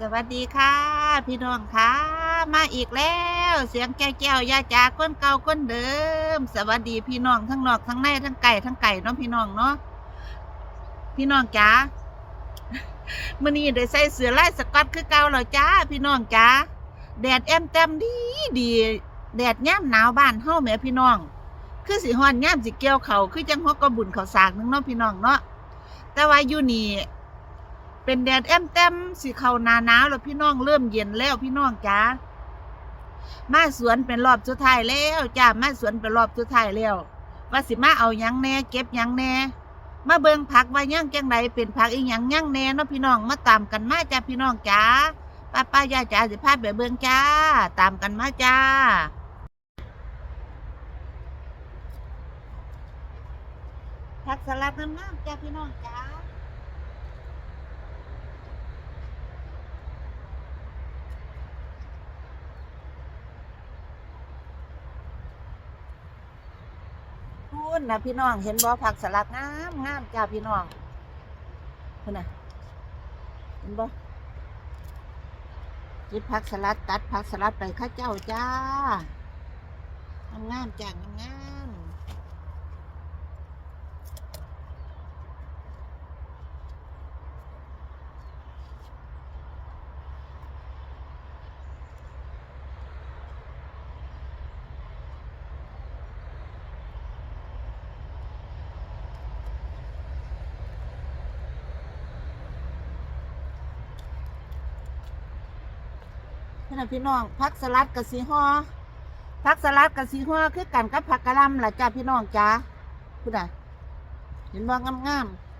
สวัสดีค่ะ พี่น้องค่ะ มาอีกแล้ว เสียงแก้วแก้วยาจาก้นเก่าก้นเดิม สวัสดีพี่น้องทั้งนอกทั้งในทั้งไก่ทั้งไก่เนาะพี่น้องเนาะพี่น้องจ๋ามื่อนี้ได้ใส่เสื้อลายสก๊อตคือเก่าแล้วจ้า พี่น้องจ๋าแดดแอมแต้มดีดีแดดย่มหนาวบ้านเฮาแม่พี่น้อง คือสิฮ้อนย่มสิเกี่ยวเขาคือจังฮอกกระบุญเขาสากนึงเนาะพี่น้องเนาะแต่ว่าอยู่นี่ เป็นแดดแอมแต้มสิเขานาหนาวแล้วพี่น้องเริ่มเย็นแล้วพี่น้องจ้ามาสวนเป็นรอบสุดท้ายแล้วจ้ามาสวนเป็นรอบสุดท้ายแล้วว่าสิมาเอายังแหน่เก็บยังแหน่มาเบิ่งผักว่าหยังจังไดเป็นผักอีหยังหยังแหน่เนาะพี่น้องมาตามกันมาจ้าพี่น้องจ้าป้าป้ายาจ้าสิพาไปเบิ่งจ้า ตามกันมาจ้าผักสลัดน้ำน้ำจ้าพี่น้องจ้า พู นนะพี่น้อง เห็นบ่ผักสลัดงามงามจ้าพี่น้องคุณน่ะ เห็นบ่จิบผักสลัดตัดผักสลัดไปข้าเจ้าจ้างามงามจ้างามงาม พี่น้องพี่น้องผักสลัดกับสีห่อผักสลัดกับสีห่อคือกันกับผักกะหล่ำล่ะจ้าพี่น้องจ้าคุณน่ะเห็นบ่งามงามๆ